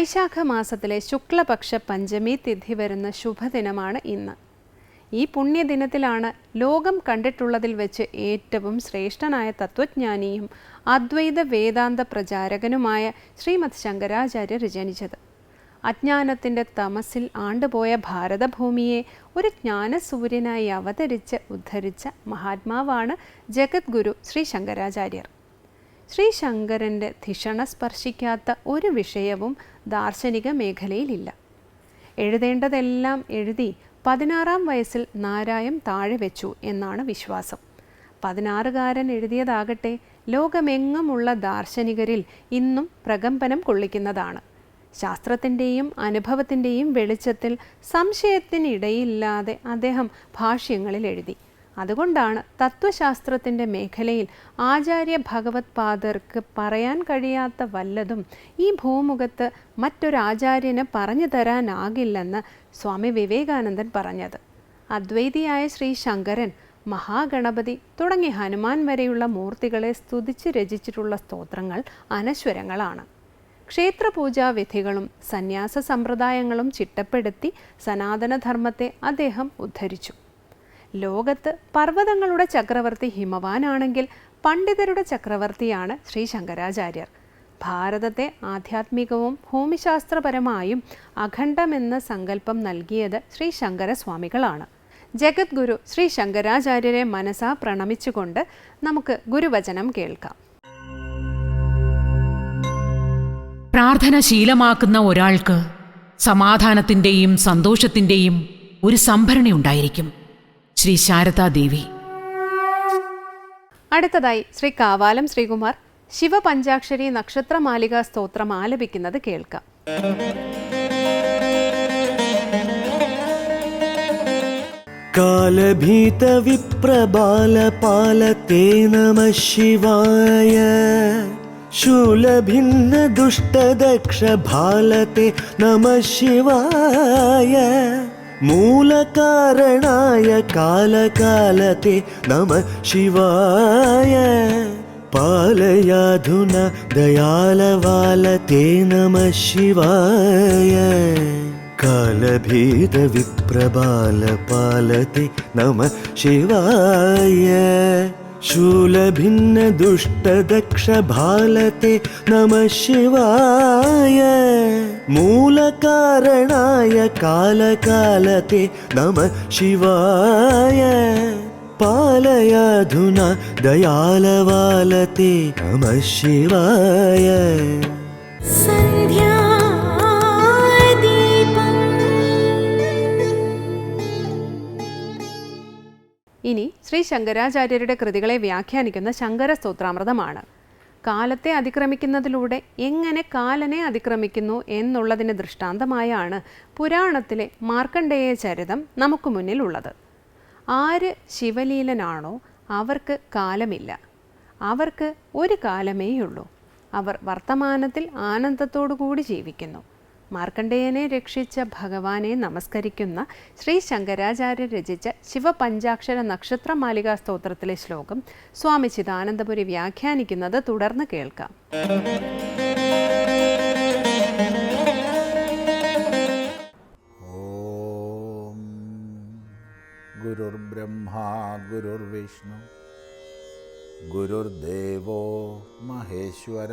വൈശാഖ മാസത്തിലെ ശുക്ലപക്ഷ പഞ്ചമി തിഥി വരുന്ന ശുഭദിനമാണ് ഇന്ന്. ഈ പുണ്യദിനത്തിലാണ് ലോകം കണ്ടിട്ടുള്ളതിൽ വെച്ച് ഏറ്റവും ശ്രേഷ്ഠനായ തത്വജ്ഞാനിയും അദ്വൈത വേദാന്ത പ്രചാരകനുമായ ശ്രീമദ് ശങ്കരാചാര്യർ ജനിച്ചത് അജ്ഞാനത്തിന്റെ തമസിൽ ആണ്ടുപോയ ഭാരതഭൂമിയെ ഒരു ജ്ഞാനസൂര്യനായി അവതരിച്ച് ഉദ്ധരിച്ച മഹാത്മാവാണ് ജഗദ്ഗുരു ശ്രീ ശങ്കരാചാര്യർ. ശ്രീ ശങ്കരന്റെ ധിഷണ സ്പർശിക്കാത്ത ഒരു വിഷയവും ദാർശനിക മേഖലയിലില്ല. എഴുതേണ്ടതെല്ലാം എഴുതി പതിനാറാം വയസ്സിൽ നാരായം താഴെ വെച്ചു എന്നാണ് വിശ്വാസം. പതിനാറുകാരൻ എഴുതിയതാകട്ടെ ലോകമെങ്ങുമുള്ള ദാർശനികരിൽ ഇന്നും പ്രകമ്പനം കൊള്ളിക്കുന്നതാണ്. ശാസ്ത്രത്തിന്റെയും അനുഭവത്തിന്റെയും വെളിച്ചത്തിൽ സംശയത്തിനിടയില്ലാതെ അദ്ദേഹം ഭാഷ്യങ്ങളിൽ എഴുതി. അതുകൊണ്ടാണ് തത്വശാസ്ത്രത്തിന്റെ മേഖലയിൽ ആചാര്യ ഭഗവത് പാദർക്ക് പറയാൻ കഴിയാത്ത വല്ലതും ഈ ഭൂമുഖത്ത് മറ്റൊരാചാര്യന് പറഞ്ഞു തരാനാകില്ലെന്ന് സ്വാമി വിവേകാനന്ദൻ പറഞ്ഞത്. അദ്വൈതിയായ ശ്രീ ശങ്കരൻ മഹാഗണപതി തുടങ്ങി ഹനുമാൻ വരെയുള്ള മൂർത്തികളെ സ്തുതിച്ച് രചിച്ചിട്ടുള്ള സ്തോത്രങ്ങൾ അനശ്വരങ്ങളാണ്. ക്ഷേത്രപൂജാ വിധികളും സന്യാസ സമ്പ്രദായങ്ങളും ചിട്ടപ്പെടുത്തി സനാതനധർമ്മത്തെ അദ്ദേഹം ഉദ്ധരിച്ചു. ലോകത്ത് പർവതങ്ങളുടെ ചക്രവർത്തി ഹിമവാനാണെങ്കിൽ പണ്ഡിതരുടെ ചക്രവർത്തിയാണ് ശ്രീ ശങ്കരാചാര്യർ. ഭാരതത്തെ ആധ്യാത്മികവും ഭൂമിശാസ്ത്രപരമായും അഖണ്ഡമെന്ന സങ്കല്പം നൽകിയത് ശ്രീ ശങ്കരസ്വാമികളാണ്. ജഗദ്ഗുരു ശ്രീ ശങ്കരാചാര്യരെ മനസാ പ്രണമിച്ചുകൊണ്ട് നമുക്ക് ഗുരുവചനം കേൾക്കാം. പ്രാർത്ഥന ശീലമാക്കുന്ന ഒരാൾക്ക് സമാധാനത്തിന്റെയും സന്തോഷത്തിന്റെയും ഒരു സംഭരണി ഉണ്ടായിരിക്കും. ശ്രീ ശാരദാദേവി അടുത്തതായി ശ്രീ കാവാലം ശ്രീകുമാർ ശിവപഞ്ചാക്ഷരി നക്ഷത്രമാലിക സ്തോത്രം ആലപിക്കുന്നത് കേൾക്കാം कालभीतविप्रबालपालते नमः शिवाय शूलभिन्नदुष्टदक्षभालते नमः शिवाय मूलकारणाय कालकालते नमः शिवाय पालयाधुना दयालवालते नमः शिवाय कालभेदविप्रबालपालते नमः शिवाय शूलभिन्नदुष्टदक्षभालते नमः शिवाय മൂലകാരണായ കാലകാലത്തെ നമ ശിവായ. പാലയാധുന ദയാലവാലത്തെ നമ ശിവായ. ഇനി ശ്രീ ശങ്കരാചാര്യരുടെ കൃതികളെ വ്യാഖ്യാനിക്കുന്ന ശങ്കര സ്തോത്രാമൃതമാണ് കാലത്തെ അതിക്രമിക്കുന്നതിലൂടെ എങ്ങനെ കാലനെ അതിക്രമിക്കുന്നു എന്നുള്ളതിന് ദൃഷ്ടാന്തമായാണ് പുരാണത്തിലെ മാർക്കണ്ഡേയ ചരിതം നമുക്ക് മുന്നിലുള്ളത്. ആര് ശിവലീലനാണോ അവർക്ക് കാലമില്ല. അവർക്ക് ഒരു കാലമേയുള്ളൂ. അവർ വർത്തമാനത്തിൽ ആനന്ദത്തോടു കൂടി ജീവിക്കുന്നു. മാർക്കണ്ഡേയനെ രക്ഷിച്ച ഭഗവാനെ നമസ്കരിക്കുന്ന ശ്രീ ശങ്കരാചാര്യ രചിച്ച ശിവപഞ്ചാക്ഷര നക്ഷത്ര മാലികാ സ്തോത്രത്തിലെ ശ്ലോകം സ്വാമി ചിദാനന്ദപുരി വ്യാഖ്യാനിക്കുന്നത് തുടർന്ന് കേൾക്കാം. ഗുരുർബ്രഹ്മാ ഗുരുർവിഷ്ണു ഗുരുദേവോ മഹേശ്വര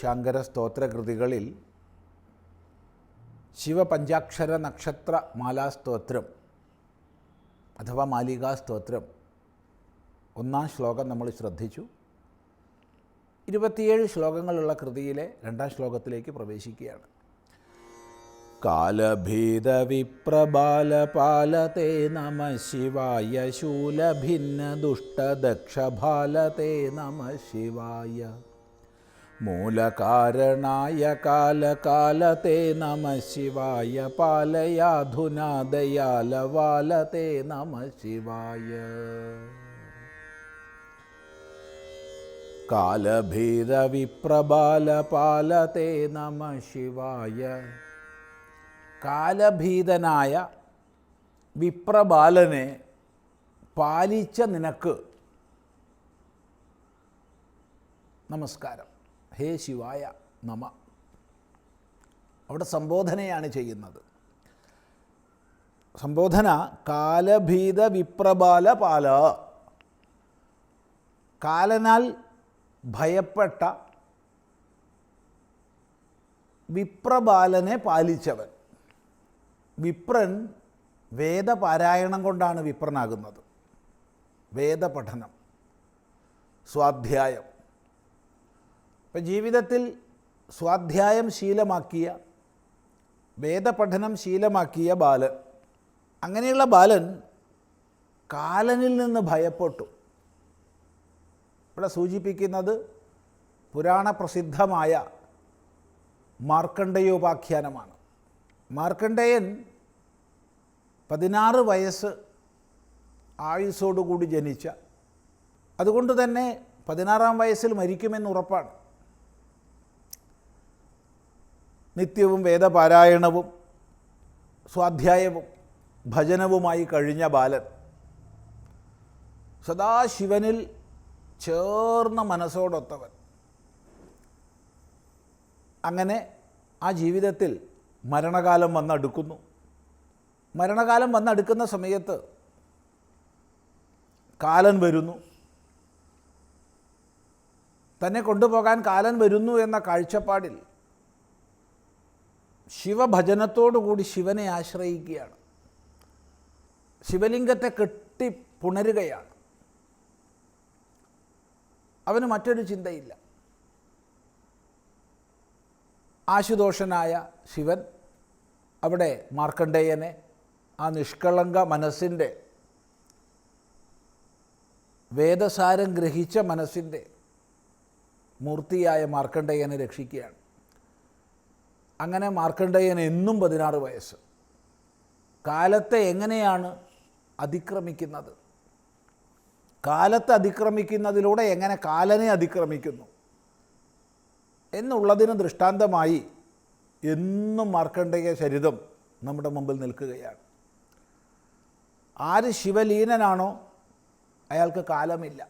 ശങ്കര സ്തോത്രകൃതികളിൽ ശിവപഞ്ചാക്ഷര നക്ഷത്ര മാലാസ്തോത്രം അഥവാ മാലികാ സ്തോത്രം ഒന്നാം ശ്ലോകം നമ്മൾ ശ്രദ്ധിച്ചു. ഇരുപത്തിയേഴ് ശ്ലോകങ്ങളുള്ള കൃതിയിലെ രണ്ടാം ശ്ലോകത്തിലേക്ക് പ്രവേശിക്കുകയാണ്. കാലഭീതവിപ്രബാലപാലത്തെ നമ ശിവായ ശൂലഭിന്ന ദുഷ്ടദക്ഷഭാലത്തെ നമ ശിവായ. മൂലകാരണായ കാലകാലത്തെ നമ ശിവായ പാലയാധുനാ ദയാലവാലത്തെ നമ ശിവായ. കാലഭീതവിപ്രബാലപാലത്തെ നമ ശിവായ. കാലഭീതനായ വിപ്രബാലനെ പാലിച്ച നിനക്ക് നമസ്കാരം. ഹേ ശിവായ നമ. അവിടെ സംബോധനയാണ് ചെയ്യുന്നത്. സംബോധന കാലഭീത വിപ്രബാല പാല. കാലനാൽ ഭയപ്പെട്ട വിപ്രബാലനെ പാലിച്ചവൻ. വിപ്രൻ വേദപാരായണം കൊണ്ടാണ് വിപ്രനാകുന്നത്. വേദപഠനം. സ്വാധ്യായം. ഇപ്പം ജീവിതത്തിൽ സ്വാധ്യായം ശീലമാക്കിയ വേദപഠനം ശീലമാക്കിയ ബാലൻ അങ്ങനെയുള്ള ബാലൻ കാലനിൽ നിന്ന് ഭയപ്പെട്ടു. ഇവിടെ സൂചിപ്പിക്കുന്നത് പുരാണ പ്രസിദ്ധമായ മാർക്കണ്ഡയോപാഖ്യാനമാണ്. മാർക്കണ്ഡേയൻ പതിനാറ് വയസ്സ് ആയുസ്സോടുകൂടി ജനിച്ച അതുകൊണ്ട് തന്നെ പതിനാറാം വയസ്സിൽ മരിക്കുമെന്ന് ഉറപ്പാണ്. നിത്യവും വേദപാരായണവും സ്വാധ്യായവും ഭജനവുമായി കഴിഞ്ഞ ബാലൻ. സദാശിവനിൽ ചേർന്ന മനസ്സോടൊത്തവൻ. അങ്ങനെ ആ ജീവിതത്തിൽ മരണകാലം വന്നടുക്കുന്നു. മരണകാലം വന്നടുക്കുന്ന സമയത്ത് കാലൻ വരുന്നു. തന്നെ കൊണ്ടുപോകാൻ കാലൻ വരുന്നു എന്ന കാഴ്ചപ്പാടിൽ ശിവഭജനത്തോടുകൂടി ശിവനെ ആശ്രയിക്കുകയാണ്. ശിവലിംഗത്തെ കെട്ടി പുണരുകയാണ്. അവന് മറ്റൊരു ചിന്തയില്ല. ആശുതോഷനായ ശിവൻ അവിടെ മാർക്കണ്ഡേയനെ ആ നിഷ്കളങ്ക മനസ്സിന്റെ വേദസാരം ഗ്രഹിച്ച മനസ്സിന്റെ മൂർത്തിയായ മാർക്കണ്ഡേയനെ രക്ഷിക്കുകയാണ്. അങ്ങനെ മാർക്കണ്ഡേയൻ എന്നും പതിനാറ് വയസ്സ്. കാലത്തെ എങ്ങനെയാണ് അതിക്രമിക്കുന്നത്? കാലത്തെ അതിക്രമിക്കുന്നതിലൂടെ എങ്ങനെ കാലനെ അതിക്രമിക്കുന്നു? എന്നുള്ളതിന് ദൃഷ്ടാന്തമായി എന്നും മാർക്കണ്ഡേയ ചരിതം നമ്മുടെ മുമ്പിൽ നിൽക്കുകയാണ്. ആര് ശിവലീനനാണോ അയാൾക്ക് കാലമില്ല.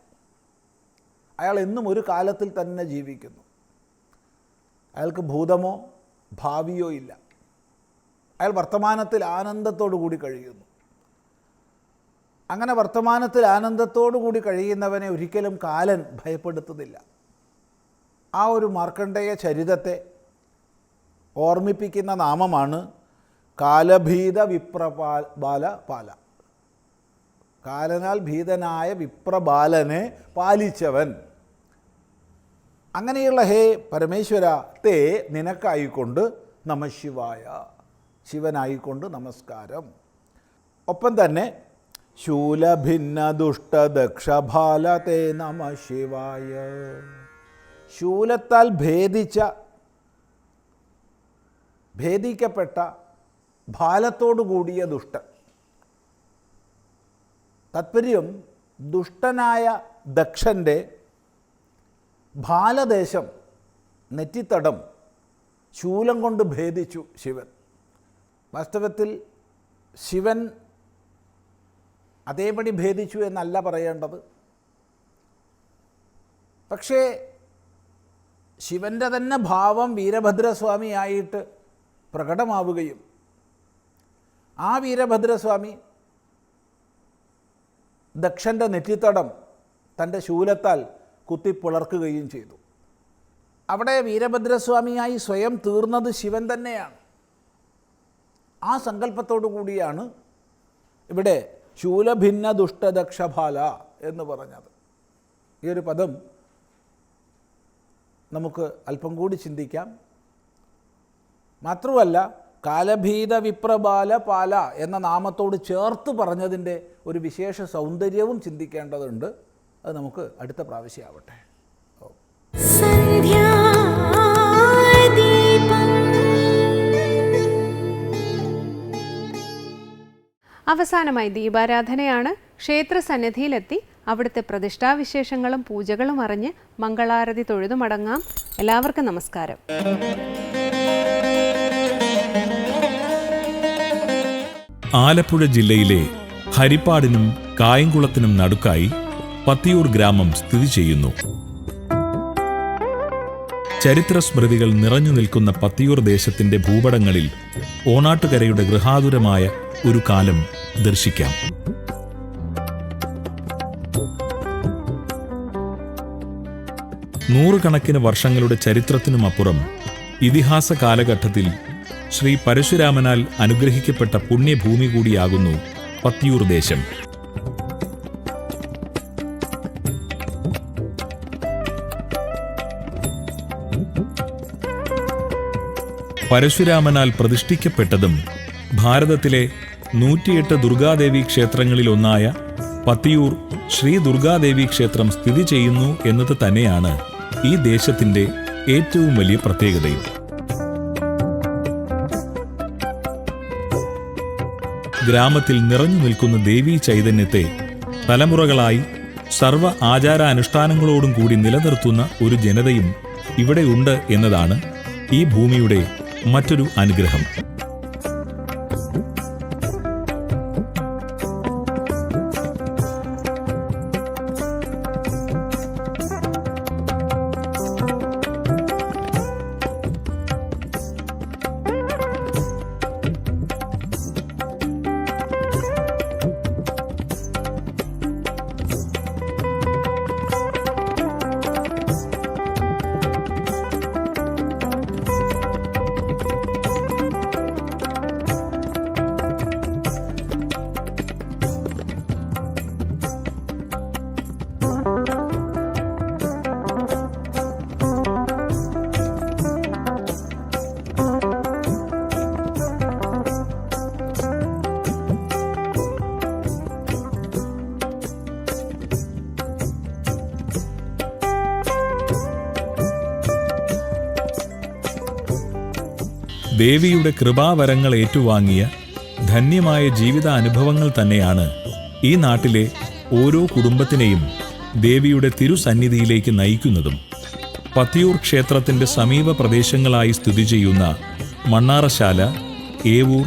അയാൾ എന്നും ഒരു കാലത്തിൽ തന്നെ ജീവിക്കുന്നു. അയാൾക്ക് ഭൂതമോ ഭാവിയോ ഇല്ല. അയാൾ വർത്തമാനത്തിൽ ആനന്ദത്തോടു കൂടി കഴിയുന്നു. അങ്ങനെ വർത്തമാനത്തിൽ ആനന്ദത്തോടു കൂടി കഴിയുന്നവനെ ഒരിക്കലും കാലൻ ഭയപ്പെടുത്തുന്നില്ല. ആ ഒരു മാർക്കണ്ഡേയ ചരിതത്തെ ഓർമ്മിപ്പിക്കുന്ന നാമമാണ് കാലഭീത വിപ്രപാൽ ബാല പാല. കാലനാൽ ഭീതനായ വിപ്രബാലനെ പാലിച്ചവൻ. അങ്ങനെയുള്ള ഹേ പരമേശ്വര തേ നിനക്കായിക്കൊണ്ട് നമശിവായ ശിവനായിക്കൊണ്ട് നമസ്കാരം. ഒപ്പം തന്നെ ശൂലഭിന്ന ദുഷ്ടദക്ഷഭാല തേ നമ ശിവായ. ശൂലത്താൽ ഭേദിച്ച ഭേദിക്കപ്പെട്ട ഭാലത്തോടു കൂടിയ ദുഷ്ടൻ. താത്പര്യം ദുഷ്ടനായ ദക്ഷന്റെ ഭാലദേശം നെറ്റിത്തടം ശൂലം കൊണ്ട് ഭേദിച്ചു ശിവൻ. വാസ്തവത്തിൽ ശിവൻ അതേപടി ഭേദിച്ചു എന്നല്ല പറയേണ്ടത്. പക്ഷേ ശിവന്റെ തന്നെ ഭാവം വീരഭദ്രസ്വാമിയായിട്ട് പ്രകടമാവുകയും ആ വീരഭദ്രസ്വാമി ദക്ഷന്റെ നെറ്റിത്തടം തന്റെ ശൂലത്താൽ കുത്തിപ്പിളർക്കുകയും ചെയ്തു. അവിടെ വീരഭദ്രസ്വാമിയായി സ്വയം തീർന്നത് ശിവൻ തന്നെയാണ്. ആ സങ്കല്പത്തോടു കൂടിയാണ് ഇവിടെ ശൂലഭിന്ന ദുഷ്ടദക്ഷഭാല എന്ന് പറഞ്ഞത്. ഈ ഒരു പദം നമുക്ക് അല്പം കൂടി ചിന്തിക്കാം. മാത്രമല്ല കാലഭീത വിപ്രബാല പാല എന്ന നാമത്തോട് ചേർത്ത് പറഞ്ഞതിന്റെ ഒരു വിശേഷ സൗന്ദര്യവും ചിന്തിക്കേണ്ടതുണ്ട്. അത് നമുക്ക് അടുത്ത പ്രാവശ്യമാവട്ടെ അവസാനമായി ദീപാരാധനയാണ് ക്ഷേത്ര സന്നിധിയിലെത്തി അവിടുത്തെ പ്രതിഷ്ഠാവിശേഷങ്ങളും പൂജകളും അറിഞ്ഞ് മംഗളാരതി തൊഴുതു മടങ്ങാം. എല്ലാവർക്കും നമസ്കാരം. ആലപ്പുഴ ജില്ലയിലെ ഹരിപ്പാടിനും കായംകുളത്തിനും നടുക്കായി പത്തിയൂർ ഗ്രാമം സ്ഥിതി ചെയ്യുന്നു. ചരിത്ര സ്മൃതികൾ നിറഞ്ഞു നിൽക്കുന്ന പത്തിയൂർ ദേശത്തിന്റെ ഭൂപടങ്ങളിൽ ഓണാട്ടുകരയുടെ ഗൃഹാതുരമായ ഒരു കാലം ദർശിക്കാം. നൂറുകണക്കിന് വർഷങ്ങളുടെ ചരിത്രത്തിനുമപ്പുറം ഇതിഹാസ കാലഘട്ടത്തിൽ ശ്രീ പരശുരാമനാൽ അനുഗ്രഹിക്കപ്പെട്ട പുണ്യഭൂമി കൂടിയാകുന്നു പത്തിയൂർ ദേശം. പരശുരാമനാൽ പ്രതിഷ്ഠിക്കപ്പെട്ടതും ഭാരതത്തിലെ നൂറ്റിയെട്ട് ദുർഗാദേവി ക്ഷേത്രങ്ങളിലൊന്നായ പത്തിയൂർ ശ്രീ ദുർഗാദേവി ക്ഷേത്രം സ്ഥിതി ചെയ്യുന്നു എന്നത് തന്നെയാണ് ഈ ദേശത്തിന്റെ ഏറ്റവും വലിയ പ്രത്യേകതയും. ഗ്രാമത്തിൽ നിറഞ്ഞു നിൽക്കുന്ന ദേവീ ചൈതന്യത്തെ തലമുറകളായി സർവ ആചാരാനുഷ്ഠാനങ്ങളോടും കൂടി നിലനിർത്തുന്ന ഒരു ജനതയും ഇവിടെയുണ്ട് എന്നതാണ് ഈ ഭൂമിയുടെ മറ്റൊരു അനുഗ്രഹം ദേവിയുടെ കൃപാവരങ്ങൾ ഏറ്റുവാങ്ങിയ ധന്യമായ ജീവിത അനുഭവങ്ങൾ തന്നെയാണ് ഈ നാട്ടിലെ ഓരോ കുടുംബത്തിനെയും ദേവിയുടെ തിരുസന്നിധിയിലേക്ക് നയിക്കുന്നതും. പത്തിയൂർ ക്ഷേത്രത്തിന്റെ സമീപ പ്രദേശങ്ങളായി സ്ഥിതി ചെയ്യുന്ന മണ്ണാറശാല ഏവൂർ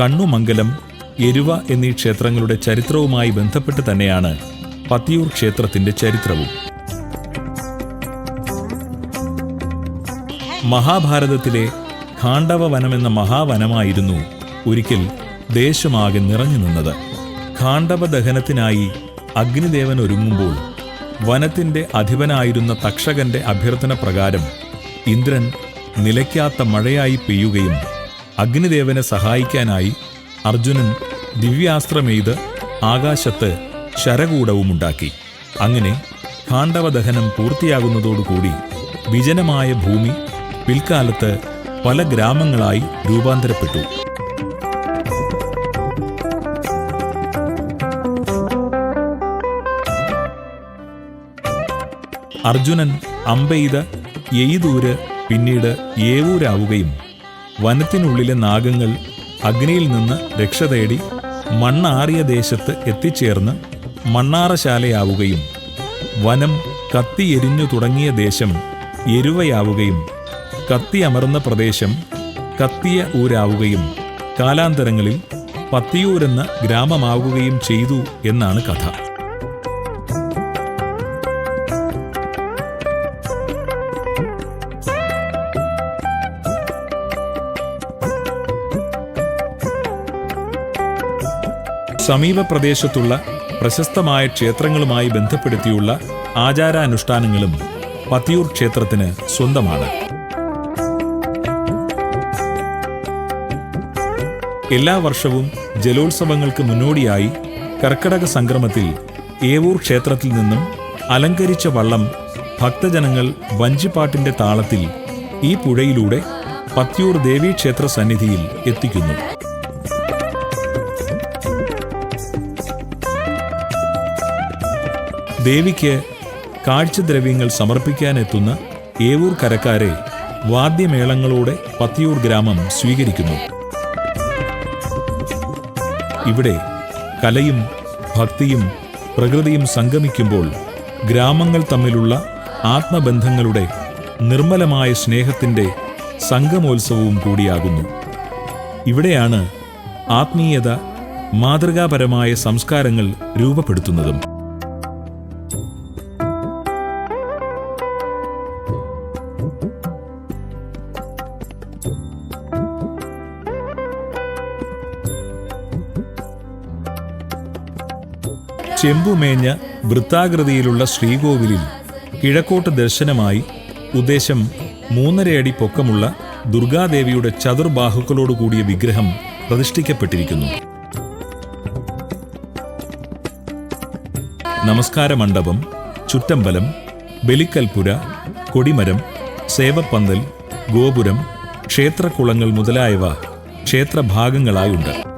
കണ്ണുമംഗലം എരുവ എന്നീ ക്ഷേത്രങ്ങളുടെ ചരിത്രവുമായി ബന്ധപ്പെട്ട് തന്നെയാണ് പത്തിയൂർ ക്ഷേത്രത്തിന്റെ ചരിത്രവും. മഹാഭാരതത്തിലെ ഖാണ്ഡവ വനമെന്ന മഹാവനമായിരുന്നു ഒരിക്കൽ ദേശമാകെ നിറഞ്ഞു നിന്നത്. ഖാണ്ഡവ ദഹനത്തിനായി അഗ്നിദേവൻ ഒരുങ്ങുമ്പോൾ വനത്തിന്റെ അധിപനായിരുന്ന തക്ഷകന്റെ അഭ്യർത്ഥന പ്രകാരം ഇന്ദ്രൻ നിലയ്ക്കാത്ത മഴയായി പെയ്യുകയും അഗ്നിദേവനെ സഹായിക്കാനായി അർജുനൻ ദിവ്യാസ്ത്രമെയ്ത് ആകാശത്ത് ശരകൂടവുമുണ്ടാക്കി. അങ്ങനെ ഖാണ്ഡവദഹനം പൂർത്തിയാകുന്നതോടുകൂടി വിജനമായ ഭൂമി പിൽക്കാലത്ത് പല ഗ്രാമങ്ങളായി രൂപാന്തരപ്പെട്ടു. അർജുനൻ അമ്പെയ്ത് എയ്തൂര് പിന്നീട് ഏവൂരാവുകയും വനത്തിനുള്ളിലെ നാഗങ്ങൾ അഗ്നിയിൽ നിന്ന് രക്ഷ തേടി മണ്ണാറിയ ദേശത്ത് എത്തിച്ചേർന്ന് മണ്ണാറശാലയാവുകയും വനം കത്തിയെരിഞ്ഞു തുടങ്ങിയ ദേശം എരുവയാവുകയും കത്തിയമർന്ന പ്രദേശം കത്തിയ ഊരാവുകയും കാലാന്തരങ്ങളിൽ പത്തിയൂരെന്ന ഗ്രാമമാവുകയും ചെയ്തു എന്നാണ് കഥ. സമീപ പ്രദേശത്തുള്ള പ്രശസ്തമായ ക്ഷേത്രങ്ങളുമായി ബന്ധപ്പെടുത്തിയുള്ള ആചാരാനുഷ്ഠാനങ്ങളും പത്തിയൂർ ക്ഷേത്രത്തിന് സ്വന്തമാണ്. എല്ലാ വർഷവും ജലോത്സവങ്ങൾക്ക് മുന്നോടിയായി കർക്കടക സംക്രമത്തിൽ ഏവൂർ ക്ഷേത്രത്തിൽ നിന്നും അലങ്കരിച്ച വള്ളം ഭക്തജനങ്ങൾ വഞ്ചിപ്പാട്ടിന്റെ താളത്തിൽ ഈ പുഴയിലൂടെ പത്യൂർ ദേവീക്ഷേത്ര സന്നിധിയിൽ എത്തിക്കുന്നു. ദേവിക്ക് കാഴ്ചദ്രവ്യങ്ങൾ സമർപ്പിക്കാനെത്തുന്ന ഏവൂർ കരക്കാരെ വാദ്യമേളങ്ങളോടെ പത്തിയൂർ ഗ്രാമം സ്വീകരിക്കുന്നു. ഇവിടെ കലയും ഭക്തിയും പ്രകൃതിയും സംഗമിക്കുമ്പോൾ ഗ്രാമങ്ങൾ തമ്മിലുള്ള ആത്മബന്ധങ്ങളുടെ നിർമ്മലമായ സ്നേഹത്തിന്റെ സംഗമോത്സവവും കൂടിയാകുന്നു. ഇവിടെയാണ് ആത്മീയത മാതൃകാപരമായ സംസ്കാരങ്ങൾ രൂപപ്പെടുത്തുന്നതും. ചെമ്പുമേഞ്ഞ വൃത്താകൃതിയിലുള്ള ശ്രീകോവിലിൽ കിഴക്കോട്ട് ദർശനമായി ഉദ്ദേശം മൂന്നരയടി പൊക്കമുള്ള ദുർഗാദേവിയുടെ ചതുർബാഹുക്കളോടുകൂടിയ വിഗ്രഹം പ്രതിഷ്ഠിക്കപ്പെട്ടിരിക്കുന്നു. നമസ്കാര മണ്ഡപം ചുറ്റമ്പലം ബലിക്കൽപുര കൊടിമരം സേവപ്പന്തൽ ഗോപുരം ക്ഷേത്രക്കുളങ്ങൾ മുതലായവ ക്ഷേത്രഭാഗങ്ങളായുണ്ട്.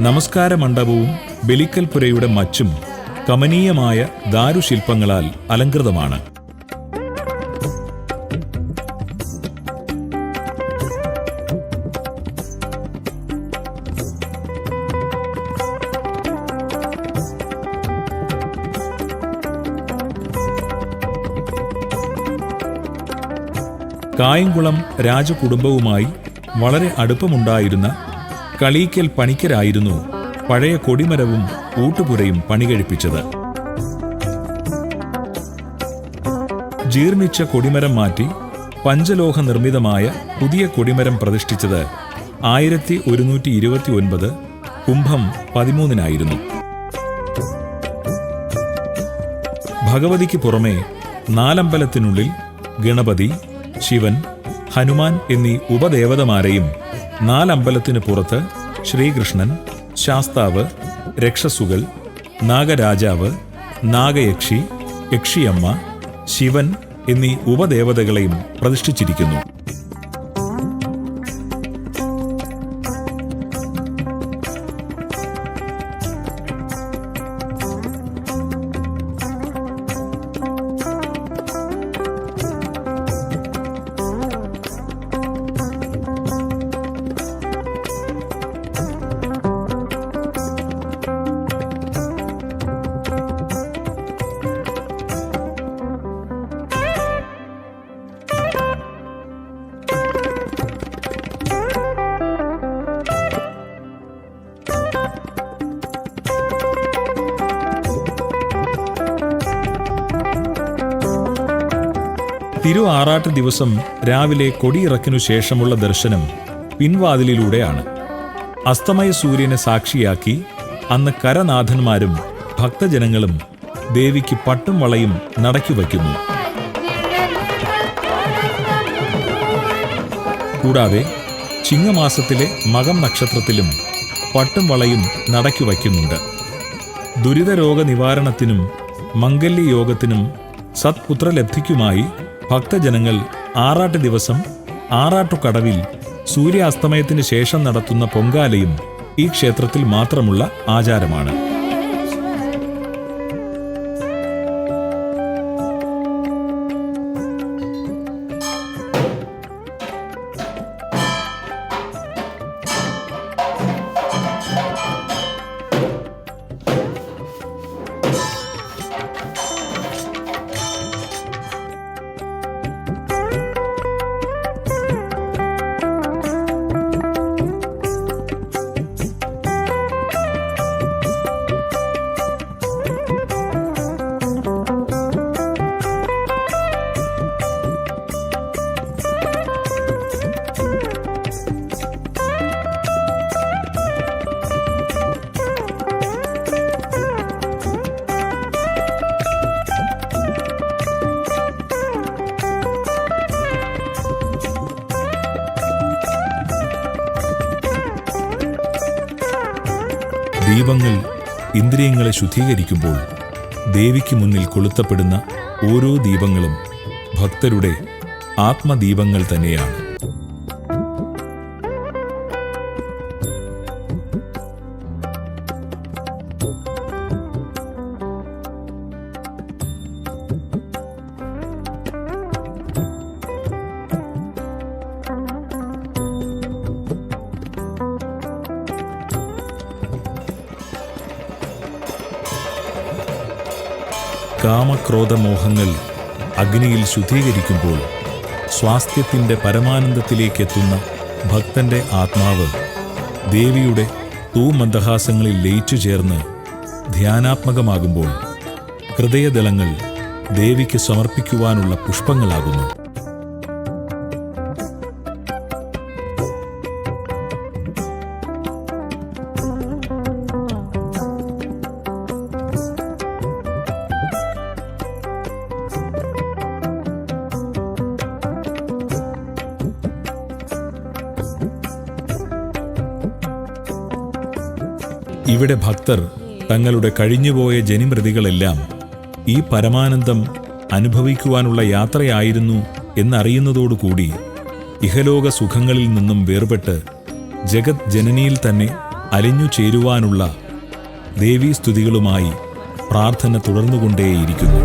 നമസ്കാര മണ്ഡപവും ബലിക്കൽപുരയുടെ മച്ചും കമനീയമായ ദാരുശില്പങ്ങളാൽ അലങ്കൃതമാണ് കായംകുളം രാജകുടുംബവുമായി വളരെ അടുപ്പമുണ്ടായിരുന്ന കളീക്കൽ പണിക്കരായിരുന്നു പഴയ കൊടിമരവും ഊട്ടുപുരയും പണികഴിപ്പിച്ചത്. ജീർണിച്ച കൊടിമരം മാറ്റി പഞ്ചലോഹ നിർമ്മിതമായ പുതിയ കൊടിമരം പ്രതിഷ്ഠിച്ചത് ആയിരത്തി ഒരുന്നൂറ്റി ഇരുപത്തി ഒൻപത് കുംഭം പതിമൂന്നിനായിരുന്നു. ഭഗവതിക്ക് പുറമെ നാലമ്പലത്തിനുള്ളിൽ ഗണപതി ശിവൻ ഹനുമാൻ എന്നീ ഉപദേവതമാരെയും നാലമ്പലത്തിന് പുറത്ത് ശ്രീകൃഷ്ണൻ ശാസ്താവ് രക്ഷസുകൾ നാഗരാജാവ് നാഗയക്ഷി യക്ഷിയമ്മ ശിവൻ എന്നീ ഉപദേവതകളെയും പ്രതിഷ്ഠിച്ചിരിക്കുന്നു. തിരു ആറാട്ട് ദിവസം രാവിലെ കൊടിയിറക്കിനു ശേഷമുള്ള ദർശനം പിൻവാതിലിലൂടെയാണ്. അസ്തമയ സൂര്യനെ സാക്ഷിയാക്കി അന്ന് കരനാഥന്മാരും ഭക്തജനങ്ങളും ദേവിക്ക് പട്ടും വളയും നടക്കി വയ്ക്കുന്നു. കൂടാതെ ചിങ്ങമാസത്തിലെ മകം നക്ഷത്രത്തിലും പട്ടും വളയും നടക്കി വയ്ക്കുന്നുണ്ട്. ദുരിതരോഗ നിവാരണത്തിനും മംഗല്യയോഗത്തിനും സത്പുത്രലബ്ധിക്കുമായി ഭക്തജനങ്ങൾ ആറാട്ട് ദിവസം ആറാട്ടുകടവിൽ സൂര്യാസ്തമയത്തിന് ശേഷം നടത്തുന്ന പൊങ്കാലയും ഈ ക്ഷേത്രത്തിൽ മാത്രമുള്ള ആചാരമാണ്. ഇന്ദ്രിയങ്ങളെ ശുദ്ധീകരിക്കുമ്പോൾ ദേവിക്ക് മുന്നിൽ കൊളുത്തപ്പെടുന്ന ഓരോ ദീപങ്ങളും ഭക്തരുടെ ആത്മദീപങ്ങൾ തന്നെയാണ്. കാമക്രോധമോഹങ്ങൾ അഗ്നിയിൽ ശുദ്ധീകരിക്കുമ്പോൾ സ്വാസ്ഥ്യത്തിന്റെ പരമാനന്ദത്തിലേക്കെത്തുന്ന ഭക്തന്റെ ആത്മാവ് ദേവിയുടെ തൂമന്ദഹാസങ്ങളിൽ ലയിച്ചു ചേർന്ന് ധ്യാനാത്മകമാകുമ്പോൾ ഹൃദയദലങ്ങൾ ദേവിക്ക് സമർപ്പിക്കുവാനുള്ള പുഷ്പങ്ങളാകുന്നു. ഇവിടെ ഭക്തർ തങ്ങളുടെ കഴിഞ്ഞുപോയ ജനിമൃതികളെല്ലാം ഈ പരമാനന്ദം അനുഭവിക്കുവാനുള്ള യാത്രയായിരുന്നു എന്നറിയുന്നതോടുകൂടി ഇഹലോക സുഖങ്ങളിൽ നിന്നും വേർപെട്ട് ജഗത് ജനനിയിൽ തന്നെ അലിഞ്ഞു ചേരുവാനുള്ള ദേവീസ്തുതികളുമായി പ്രാർത്ഥന തുടർന്നുകൊണ്ടേയിരിക്കുന്നു.